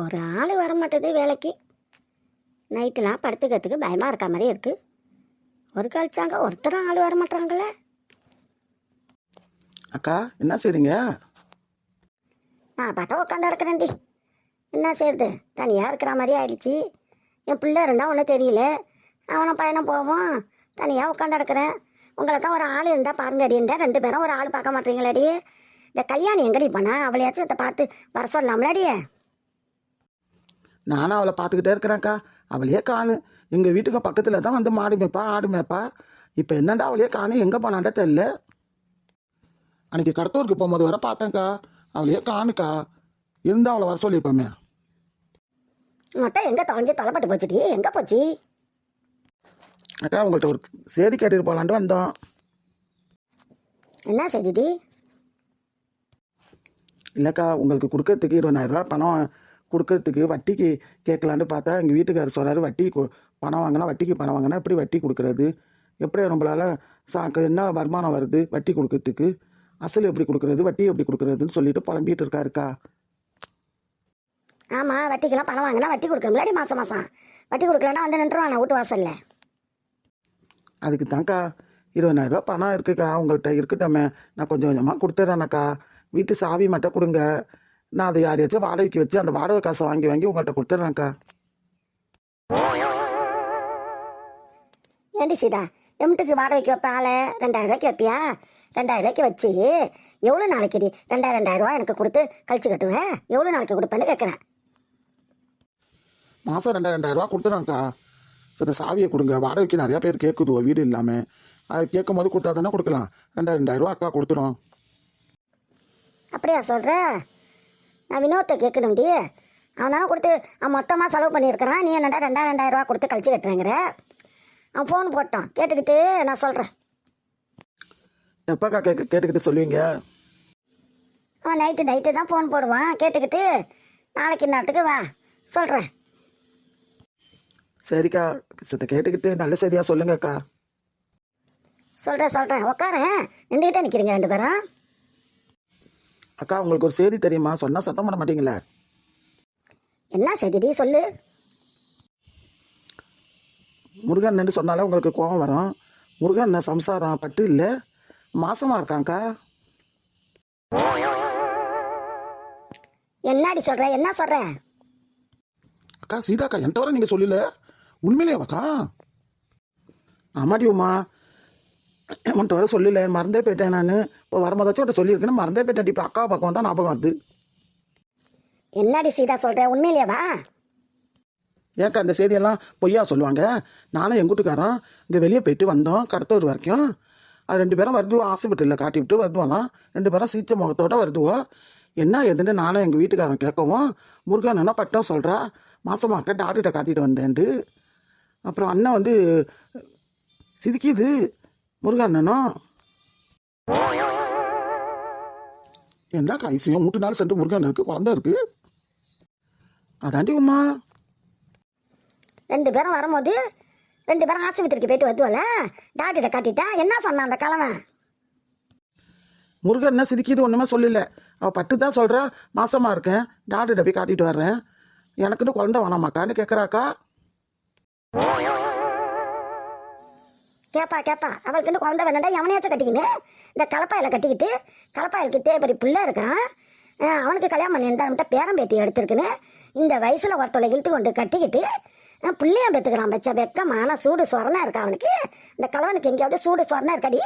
ஒரு ஆள் வர மாட்டேது வேலைக்கு. நைட்டெலாம் படுத்துக்கிறதுக்கு பயமாக இருக்க மாதிரி இருக்குது ஒரு கழிச்சாங்க ஒருத்தரும் ஆள் வர மாட்டாங்களே அக்கா என்ன செய்றீங்க? நான் பாட்ட உட்காந்து இருக்கிறேன்டி என்ன செய்யுது தனியாக இருக்கிற மாதிரி ஆயிடுச்சு. என் பிள்ளை இருந்தால் ஒன்றும் தெரியல. அவனும் பையனும் போவோம் தனியாக உட்காந்து கிடக்கிறேன். உங்களுக்கும் ஒரு ஆள் இருந்தால் பாருங்கடின்றா ரெண்டு பேரும் ஒரு ஆள் பார்க்க மாட்டீங்களாடி. இந்த கல்யாணி எங்கடி போனா? அவளையாச்சும் இதை பார்த்து வர சொல்லலாம்லடியே நானும் அவளை பார்த்துக்கிட்டே இருக்கிறேன்க்கா. அவளையே காணு. எங்கள் வீட்டுக்கு பக்கத்தில் தான் வந்து மாடு மேய்ப்பா ஆடு மேய்ப்பா. இப்போ என்னடா அவளையே காணு? எங்கே போனான்டா தெரியல. அன்னைக்கு கடத்தூருக்கு போகும்போது வர பார்த்தேன்க்கா. அவளையே காணுக்கா. இருந்தால் அவளை வர சொல்லியிருப்போமே. மட்டும் எங்கே தொலைஞ்சி தொலைப்பட்டு போச்சுடி? எங்கே போச்சு? அக்கா உங்கள்கிட்ட ஒரு செய்தி கேட்டுட்டு போகலான்ட்டு வந்தோம். என்ன செய்திடி? இல்லைக்கா உங்களுக்கு கொடுக்கறதுக்கு இருபதாயிரரூபா பணம் கொடுக்கறதுக்கு வட்டிக்கு கேட்கலான்னு பார்த்தா எங்கள் வீட்டுக்காரர் சொல்கிறாரு வட்டி பணம் வாங்கினா வட்டிக்கு பணம் வாங்கினா எப்படி வட்டி கொடுக்கறது? எப்படி நம்மளால சாக்கு என்ன வருமானம் வருது வட்டி கொடுக்கறதுக்கு? அசல் எப்படி கொடுக்கறது? வட்டி எப்படி கொடுக்கறதுன்னு சொல்லிட்டு புலம்பிட்டு இருக்காருக்கா. ஆமாம் வட்டிக்கெல்லாம் பணம் வாங்கினா வட்டி கொடுக்கணும்லடி மாதம் மாதம் வட்டி கொடுக்கலன்னா வந்து நின்றுவான் வீட்டு வாசல்ல. அதுக்கு தான்க்கா இருபதாயிரரூபா பணம் இருக்குக்கா உங்கள்கிட்ட இருக்கட்டுமே நான் கொஞ்சம் கொஞ்சமாக கொடுத்துட்றேனக்கா வீட்டு சாவி மட்டும் கொடுங்க. நான் அதை யாரையாச்சும் வாடகைக்கு வச்சு அந்த வாடகை காசை வாங்கி வாங்கி உங்கள்கிட்ட கொடுத்துட்றேன்க்கா. ஏண்டி சீதா எம்ட்டுக்கு வாடகைக்கு வைப்ப ஆளை ரெண்டாயிரம் ரூபாய்க்கு வைப்பியா? ரெண்டாயிரம் ரூபாய்க்கு வச்சு எவ்வளோ நாளைக்குடி ரெண்டாயிரம் ரெண்டாயிரம் ரூபா எனக்கு கொடுத்து கழிச்சு கட்டுவேன் எவ்வளோ நாளைக்கு கொடுப்பேன்னு கேட்குறேன் மாதம் ரெண்டாயிரம் ரெண்டாயிரரூவா கொடுத்துறாங்க்கா சரி சாவியை கொடுங்க. வாடகைக்கு நிறையா பேர் கேட்குது வீடு இல்லாமல் அது கேட்கும் போது கொடுத்தா தானே கொடுக்கலாம். ரெண்டாயிரம் ரெண்டாயிரரூவா அக்கா கொடுத்துரும் அப்படியா சொல்கிற நான் வினோத்தை கேட்கணும்டி அவன் தானே கொடுத்து அவன் மொத்தமாக செலவு பண்ணியிருக்கிறான். நீ என்னடா ரெண்டாயிரம் ரெண்டாயிரம் ரூபா கொடுத்து கழிச்சு கட்டுறேங்கிற? அவன் ஃபோன் போட்டான். கேட்டுக்கிட்டு நான் சொல்கிறேன் எப்போக்கா கேட்க கேட்டுக்கிட்டு சொல்லுவீங்க? அவன் நைட்டு நைட்டு தான் ஃபோன் போடுவான். கேட்டுக்கிட்டு நாளைக்கு நேரத்துக்கு வா. சொல்கிறேன் சரிக்கா. சித்த கேட்டுக்கிட்டு நல்ல செய்தியாக சொல்லுங்கக்கா. சொல்கிறேன் சொல்கிறேன் உட்காரேன் நின்றுக்கிட்டே நிற்கிறீங்க ரெண்டு பேரும். அக்கா உங்களுக்கு ஒரு செய்தி தெரியுமா? சொன்னால் சத்தம் பண்ண மாட்டீங்களே? என்ன செய்திடி சொல்லு? முருகன் சொன்னாலே உங்களுக்கு கோபம் வரும். முருகன் சம்சாரம் பட்டு இல்லை? மாசமாக இருக்காங்க்கா என்னடி சொல்ற? என்ன சொல்ற? அக்கா சீதாக்கா என்கிட்ட வர நீங்கள் சொல்லல. உண்மையிலேயாவாக்கா ஆமாடி உமா. உன்கிட்ட வர சொல்லல மறந்தே போயிட்டேன் நான். இப்போ வரும்போதாச்சும் உன்ட்ட சொல்லியிருக்கேன்னு மறந்தே போயிட்டேன் இப்போ அக்கா பக்கம் தான் ஞாபகம் வருது. என்னடி சீதா சொல்ற? உண்மையிலேயேவா ஏன்க்கா அந்த செய்தியெல்லாம் பொய்யா சொல்லுவாங்க? நானும் எங்கள் வீட்டுக்காரன் இங்கே வெளியே போயிட்டு வந்தோம் கடத்தூர் வரைக்கும். அது ரெண்டு பேரும் வருதுவோம் ஆசைப்பட்டு இல்லை காட்டி விட்டு வருதுவலாம். ரெண்டு பேரும் சீச்ச முகத்தோட வருதுவோம் என்ன எதுன்னு நானும் எங்கள் வீட்டுக்காரன் கேட்கவும் முருகன் என்ன பட்டம் சொல்கிறா மாசமாக்க டாக்டர்கிட்ட காட்டிட்டு வந்தேன்ட்டு. அப்புறம் அண்ணன் வந்து சிரிக்குது. முருகன் அண்ணனும் என்ன ஐசியம் மூட்டு நாள் சென்று முருகன் இருக்கு குழந்தை இருக்கு? அதாண்டி உமா. ரெண்டு பேரும் வரும்போது ரெண்டு பேரும் ஆஸ்பத்திரிக்கு போயிட்டு வருதுவல டாக்டர்கிட்ட காட்டிட்டா என்ன சொன்னான் அந்த கிழமை முருகன் என்ன சிரிக்கிது ஒன்றுமே சொல்லல. அவள் பட்டு தான் சொல்கிறா மாசமாக இருக்கேன். டாக்டர்கிட்ட போய் காட்டிட்டு வர்றேன். எனக்குன்னு குழந்தை வேணாமாக்கான்னு கேட்குறாக்கா கேப்பா கேப்பா. அவளுக்கு இன்னும் குழந்தை வேணாண்டா எவனையாச்சும் கட்டிக்கின்னு. இந்த கலப்பாயில் கட்டிக்கிட்டு கலப்பாயிலுக்கு தேபரி புள்ள இருக்கிறான். அவனுக்கு கல்யாணம் பண்ணி இருந்தா பேரம் பேத்தி எடுத்திருக்குன்னு இந்த வயசில் ஒருத்தொலை இழுத்து கொண்டு கட்டிக்கிட்டு அஹ் புள்ளைய பெற்றுக்கிறான் பச்சா வெக்கமான சூடு சொரணா இருக்கா அவனுக்கு. இந்த கலவனுக்கு எங்கேயாவது சூடு சொரணா இருக்காடி?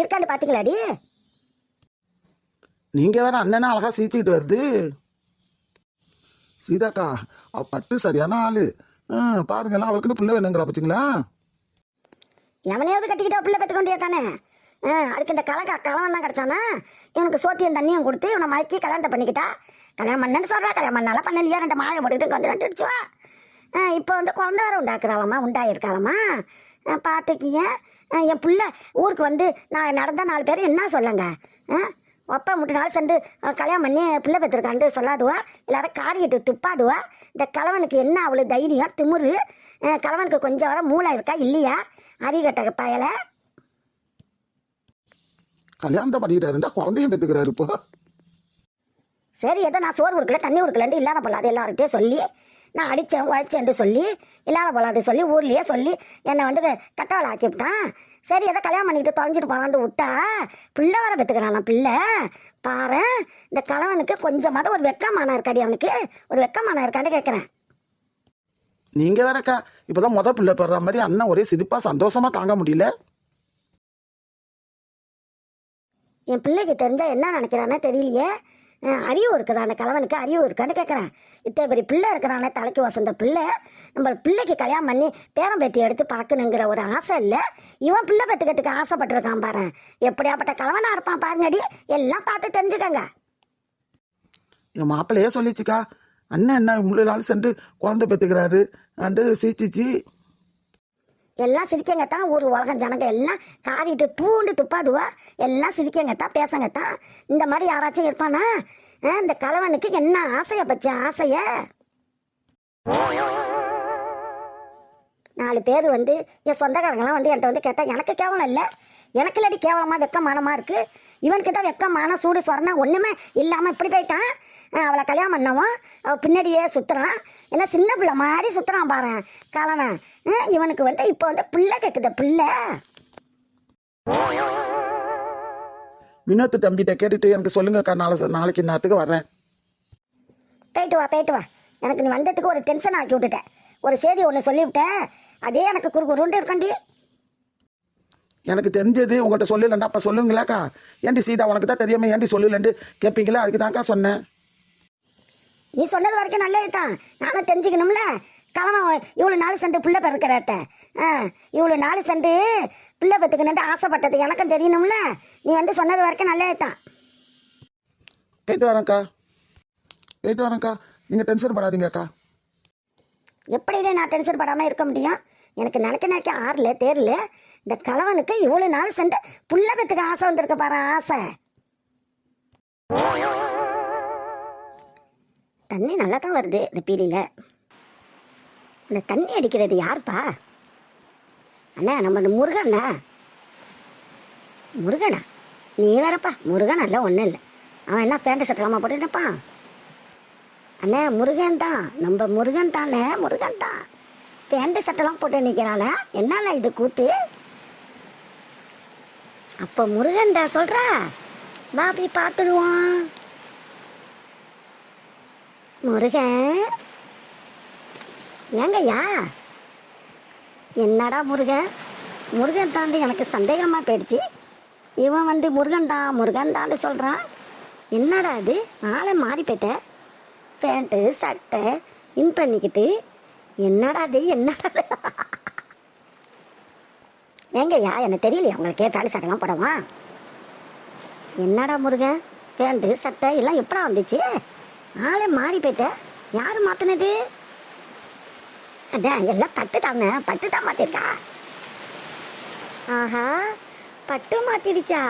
இருக்கான்னு பார்த்தீங்களாடி நீங்கள் வேற அண்ணனா அழகாக சீத்திக்கிட்டு வருது. சீதாக்கா அவள் பட்டு சரியான ஆள். பாருங்கலாம் அவளுக்கு பிள்ளை வேணுங்கிறா பச்சிங்களா எவனையாவது கட்டிக்கிட்டா பிள்ளை பெற்றுக்கொண்டே தானே ஆ, அதுக்கு இந்த கலக்கா கலவன் தான் கிடச்சானா? இவனுக்கு சோத்தியம் தண்ணியும் கொடுத்து இவனை மயக்கி கல்யாணத்தை பண்ணிக்கிட்டா? கல்யாணம் பண்ணேன்னு சொல்கிறா கல்யாணம் பண்ணால பண்ணலையா? ரெண்டு மாலை போட்டுக்கிட்டு வந்து ரெண்டு அடிச்சுவா இப்போ வந்து குழந்த வர உண்டாக்குறாளம்மா உண்டாயிருக்காளம்மா பார்த்துக்கிங்க என் பிள்ளை ஊருக்கு வந்து நான் நடந்த நாலு பேர் என்ன சொல்லுங்க? ஆ, ஒப்ப முட்டு நாள் சென்று கல்யாணம் பண்ணி பிள்ளை பெற்றிருக்கான்ட்டு சொல்லாதுவா. எல்லாரும் காரிக்கிட்டு துப்பாதுவா. இந்த கலவனுக்கு என்ன அவ்வளோ தைரியம்? திமுரு. கலவனுக்கு கொஞ்சம் வர மூளை இருக்கா? இல்லையா? அறிகட்ட பயலை. கல்யாணத்தை பண்ணிக்கிட்டாருண்டா குழந்தையும் பெற்றுக்கிறாரு இப்போ. சரி ஏதோ நான் சோறு கொடுக்கல தண்ணி கொடுக்கலன்ட்டு இல்லாத பொல்லாது எல்லார்கிட்டயும் சொல்லி நான் அடித்தேன் உழைச்சேன்ட்டு சொல்லி இல்லாத பொல்லாது சொல்லி ஊர்லேயே சொல்லி என்னை வந்து கட்டவளை ஆக்கி விட்டான் சரி ஏதோ கல்யாணம் பண்ணிக்கிட்டு தொலைஞ்சிட்டு போகலான்ட்டு விட்டா பிள்ளை வர பெற்றுக்கிறான் பிள்ளை? பாரு இந்த கணவனுக்கு கொஞ்சமாவது ஒரு வெக்கமானம் இருக்காடி அவனுக்கு. ஒரு வெக்கமானம் இருக்கான்னு கேட்குறேன் நீங்க வேறக்கா இப்பதான் முத பிள்ளை பெற மாதிரி அண்ணன் ஒரே சிரிப்பா சந்தோஷமா தாங்க முடியல. என் பிள்ளைக்கு தெரிஞ்சா என்ன நினைக்கிறானே தெரியலையே. அறிவு இருக்குதா? அந்த கலவனுக்கு அறிவு இருக்கான்னு கேட்குறேன் இத்தனை பெரிய பிள்ளை இருக்கிறானே தலைக்கு வசந்த பிள்ளை. நம்ம பிள்ளைக்கு கல்யாணம் பண்ணி பேரம் பேத்தி எடுத்து பார்க்கணுங்கிற ஒரு ஆசை இல்லை. இவன் பிள்ளை பெற்றுக்கிறதுக்கு ஆசைப்பட்டிருக்கான் பாரு. எப்படியாப்பட்ட கலவனாக இருப்பான் பாருங்கடி. எல்லாம் பார்த்து தெரிஞ்சுக்கங்க. என் மாப்பிள்ளையே சொல்லிச்சுக்கா. அண்ணன் என்ன முழு நாள் சென்று குழந்தை பெற்றுக்கிறாரு அண்டு சீச்சிச்சு. எல்லாம் சிரிக்கங்கத்தான் ஒரு உலகம் ஜனங்க எல்லாம் காரிட்டு பூண்டு துப்பாதுவா எல்லாம் சிரிக்கங்கத்தான் பேசங்கத்தான் இந்த மாதிரி யாராச்சும் இருப்பானா? இந்த கலவனுக்கு என்ன ஆசைய பச்ச ஆசைய? நாலு பேர் வந்து என் சொந்தக்காரங்களாம் வந்து என்கிட்ட வந்து கேட்டால் எனக்கு கேவலம் இல்லை. எனக்கு இல்லாட்டி கேவலமாக வெக்கமானமாக இருக்கு. இவனுக்கு தான் வெக்கமான சூடு சொரணா ஒன்றுமே இல்லாமல் இப்படி போயிட்டான். அவளை கல்யாணம் பண்ணவும் அவள் பின்னாடியே சுற்றுறான் என்ன சின்ன பிள்ளை மாதிரி சுற்றுறான் பாரு கலவன். இவனுக்கு வந்து இப்போ வந்து பிள்ளை கேட்குது பிள்ளை. வினோத்து தம்பிகிட்ட கேட்டுட்டு எனக்கு சொல்லுங்கக்கா நாளை நாளைக்கு நேரத்துக்கு வர்றேன். போயிட்டு வா போயிட்டு வா. எனக்கு நீ வந்ததுக்கு ஒரு டென்ஷன் ஆக்கி விட்டுட்டேன் ஒரு செய்தி ஒன்று சொல்லிவிட்டேன் அதே எனக்கு குறு குருண்டு இருக்கண்டி. எனக்கு தெரிஞ்சது உங்கள்கிட்ட சொல்லலண்டா அப்போ சொல்லுங்களாக்கா. ஏன்டி சீதா உனக்கு தான் தெரியாம ஏன்டி சொல்லலன்ட்டு கேட்பீங்களா அதுக்கு தான்க்கா சொன்னேன். நீ சொன்னது வரைக்கும் நல்லது தான். நானும் தெரிஞ்சுக்கணும்ல. கலவன் இவ்வளோ நாலு சென்று பிள்ளை பிறக்கிறத்த ஆ இவ்வளோ நாலு சென்று பிள்ளை பெற்றுக்கணுன்ட்டு ஆசைப்பட்டது. எனக்கும் தெரியணும்ல. நீ வந்து சொன்னது வரைக்கும் நல்லது தான். போயிட்டு வரேன்க்கா. போயிட்டு வரேன்க்கா. நீங்கள் டென்ஷன் படாதீங்கக்கா. எப்படி இதை நான் டென்ஷன் படாமல் இருக்க முடியும்? எனக்கு நினைக்க நினைக்க ஆறல தேரல இந்த கலவனுக்கு இவ்வளோ நாள் சென்று புள்ள பெற்றுக்க ஆசை வந்திருக்க பாரு ஆசை. தண்ணி நல்லா தான் வருது இந்த பீலியில் இந்த தண்ணி அடிக்கிறது யாருப்பா? அண்ணா நம்ம இந்த முருகண்ணா. முருகனா? நீ வேறப்பா. முருகன் அல்ல ஒன்றும் இல்லை. அவன் என்ன ஃபேண்டஸ் சட்டலாமா போட்டுட்டப்பான் அண்ணே முருகன் தான். நம்ம முருகன் தானே முருகன் தான். பேண்ட் சட்டெல்லாம் போட்டு நிற்கிறானே என்னண்ணா இது கூத்து? அப்போ முருகன்டா சொல்கிறா வா போய் பார்த்துடுவோம். முருகன்? ஏங்கய்யா? என்னடா முருகன்? முருகன் தாண்டி எனக்கு சந்தேகமாக போயிடுச்சு. இவன் வந்து முருகன் தான் முருகன் தான்னு சொல்கிறான் என்னடா இது? நாளை மாறி போயிட்டேன் பேண்ட்டு சட்டை இன் பண்ணிக்கிட்டு என்னடா அது என்னடா இது? ஏங்கய்யா எனக்கு தெரியலையா உங்களுக்கு பேண்ட் சட்டைலாம் போடவா என்னடா முருகன் பேண்ட்டு சட்டை எல்லாம் எப்படா வந்துச்சு? ஆளே மாறி போயிட்ட. யார் மாற்றினது அதான் எல்லாம் பட்டு தானே பட்டு தான் மாற்றிருக்கா ஆஹா பட்டு மாற்றிடுச்சா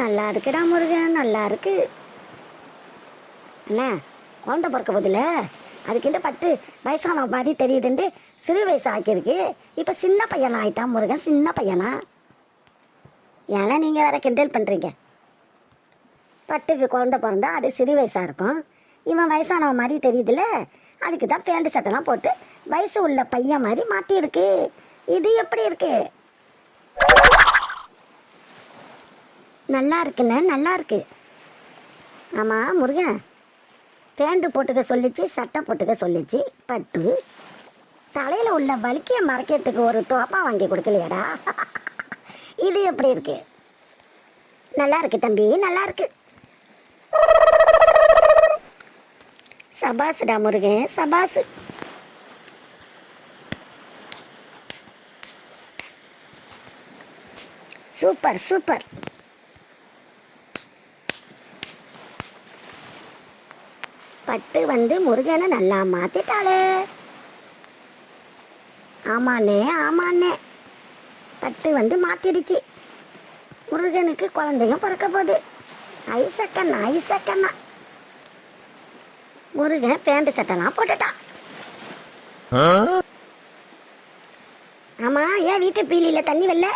நல்லா இருக்குடா முருகன் நல்லா இருக்கு. அண்ணா குழந்தை பிறக்க போதில்ல அதுக்கிட்ட பட்டு வயசான மாதிரி தெரியுதுன்ட்டு சிறு வயசு ஆக்கியிருக்கு. இப்போ சின்ன பையனா ஆயிட்டான் முருகன். சின்ன பையனா? ஏன்னா நீங்கள் வேற கிண்டல் பண்ணுறீங்க பட்டுக்கு குழந்த பிறந்தா அது சிறு வயசாக இருக்கும். இவன் வயசானவன் மாதிரி தெரியுதுல்ல அதுக்கு தான் பேண்ட் சட்டைலாம் போட்டு வயசு உள்ள பையன் மாதிரி மாற்றியிருக்கு இது எப்படி இருக்கு? நல்லா இருக்குண்ணே நல்லா இருக்கு. ஆமாம் முருகன். பேண்ட் போட்டுக்க சொல்லிச்சு சட்டை போட்டுக்க சொல்லிச்சு. பட்டு தலையில் உள்ள வலிக்கைய மறைக்கிறதுக்கு ஒரு டோப்பா வாங்கி கொடுக்கலையாடா. இது எப்படி இருக்கு? நல்லா இருக்கு தம்பி நல்லா இருக்கு. சபாசுடா முருகன் சபாசு. Super super. பட்டு வந்து முருகனை நல்லா மாத்திட்டாளே. ஆமாண்ணே ஆமாண்ணே. பட்டு வந்து மாத்திடுச்சு. முருகனுக்கு குழந்தையும் பிறக்க போகுது. ஐசக்கண்ணா ஐசக்கண்ணா முருகன் பேண்ட் சட்டைலாம் போட்டுட்டான். ஆமா ஏன் வீட்டு பீலியில தண்ணி வரல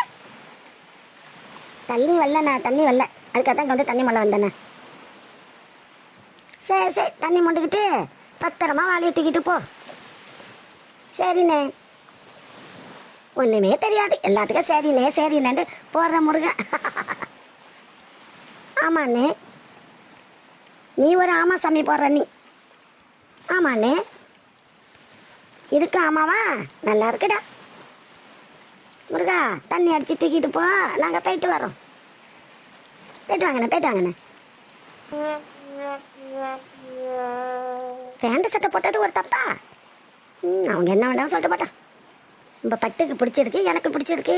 தண்ணி வரலண்ணா தண்ணி வரல அதுக்காக தான் வந்து தண்ணி மழை வந்தேண்ணே. சரி சரி தண்ணி மொண்டுக்கிட்டு பத்திரமா வாலியை தூக்கிட்டு போ. சரிண்ணே. ஒன்றுமே தெரியாது. எல்லாத்துக்கும் சரிண்ணே சரிண்ணேன்ட்டு போடுற முருகன். ஆமாண்ணே. நீ ஒரு ஆமா சாமி போடுற நீ. ஆமாண்ணே. இதுக்கு ஆமாவா? நல்லா இருக்குடா. முருகா தண்ணி அடிச்சு தூக்கிட்டு போ. நாங்கள் போயிட்டு வரோம் போயிட்டு வாங்கண்ணே போயிட்டு வாங்கண்ணே. பேண்ட் சட்டை போட்டது ஒரு தப்பா? ம், அவங்க என்ன வேண்டாம் சொல்லிட்டு போட்டான். இப்போ பட்டுக்கு பிடிச்சிருக்கு எனக்கு பிடிச்சிருக்கு.